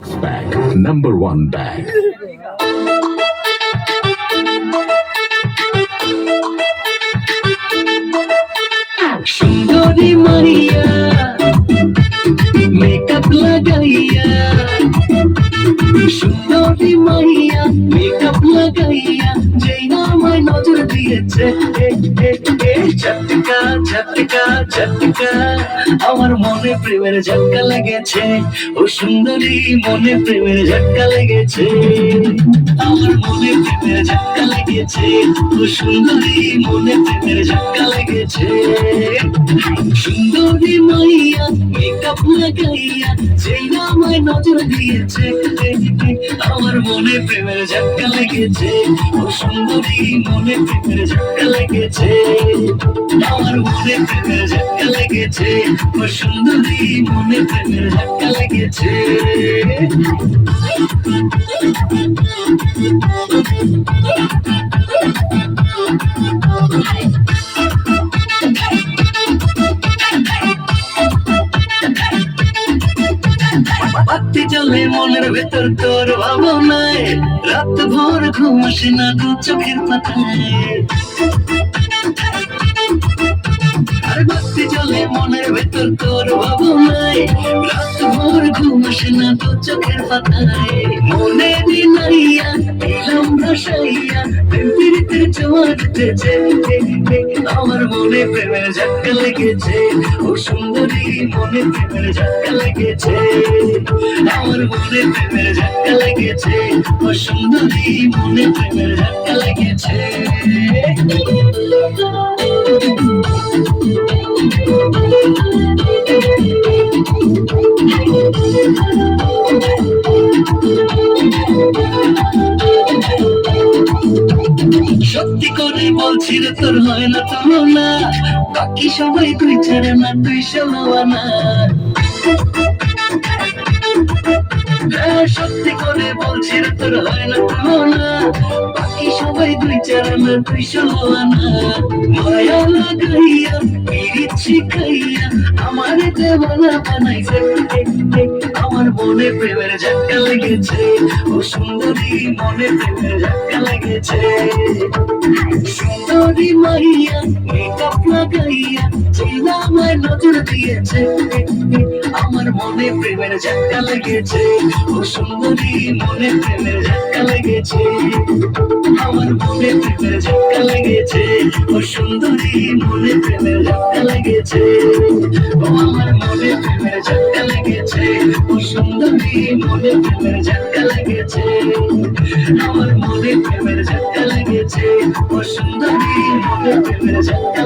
Bag. Number one bag. সুন্দরী মাইয়া makeup লাগাইয়া সুন্দরী মাইয়া মেকআপ লাগাইয়া যেই না আমায় নজর দিয়েছে ঝটকা ঝটকা। আমার মনে প্রেমের ঝটকা লেগেছে। ও সুন্দরী, মনে প্রেমের ঝটকা লেগেছে। আমার মনে প্রেমের ঝটকা লেগেছে। ও সুন্দরী, মনে প্রেমের ঝটকা লেগেছে। সুন্দরী মাইয়া মেকআপ লাগাইয়া, যেই আমার মনে প্রেমের ঝটকা লেগেছে। ও সুন্দরী মনে প্রেমের ঝটকা লেগেছে। আমার প্রেমের ঝটকা লেগেছে। ও সুন্দরী মনে প্রেমের ঝটকা লেগেছে। বাতি চলে মনের ভেতর তোর ভাবনায়। রাত ভোর ঘুম না দু চোখের পাতায়। আর চলে মনের ভেতর তোর ভাবনায়। রাত ভোর ঘুম আসে না দু চোখের পাতায়। মনে দিনাইয়া দিলাম ভাসাইয়া উঠেছে আমার মনে প্রেমের ঝটকা লেগেছে। ও সুন্দরী, মনে প্রেমের ঝটকা লেগেছে। আমার মনে প্রেমের ঝটকা লেগেছে। ও সুন্দরী, মনে প্রেমের ঝটকা লেগেছে। সত্যি বলছি রে তোর হয় না তুলনা বাকি সবাই তুই ছেড়ে না তুই সমানা হ্যাঁ, সত্যি করে বলছি রে তোর হয় না বাকি সবাই তুই ছেড়ে না তুই সমানা মায়া লাগাইয়া আমার দেওয়ানা বানাইছে। আমার মনে প্রেমের ঝটকা লেগেছে। ও সুন্দরী মনে প্রেমের ঝটকা লেগেছে। সুন্দরী মাইয়া মেকআপ লাগাইয়া চেনা আমায় নজর দিয়েছে। আমার মনে প্রেমের ঝটকা লেগেছে। ও সুন্দরী মনে প্রেমের ঝটকা লেগেছে। আমার মনে প্রেমের ঝটকা লেগেছে। ও সুন্দরী মনে প্রেমের ঝটকা লেগেছে। ও আমার মনে প্রেমের ঝটকা লেগেছে। সুন্দরী মনে প্রেমের ঝটকা লেগেছে আমার মনে প্রেমের ঝটকা লেগেছে ও সুন্দরী, মনে প্রেমের ঝটকা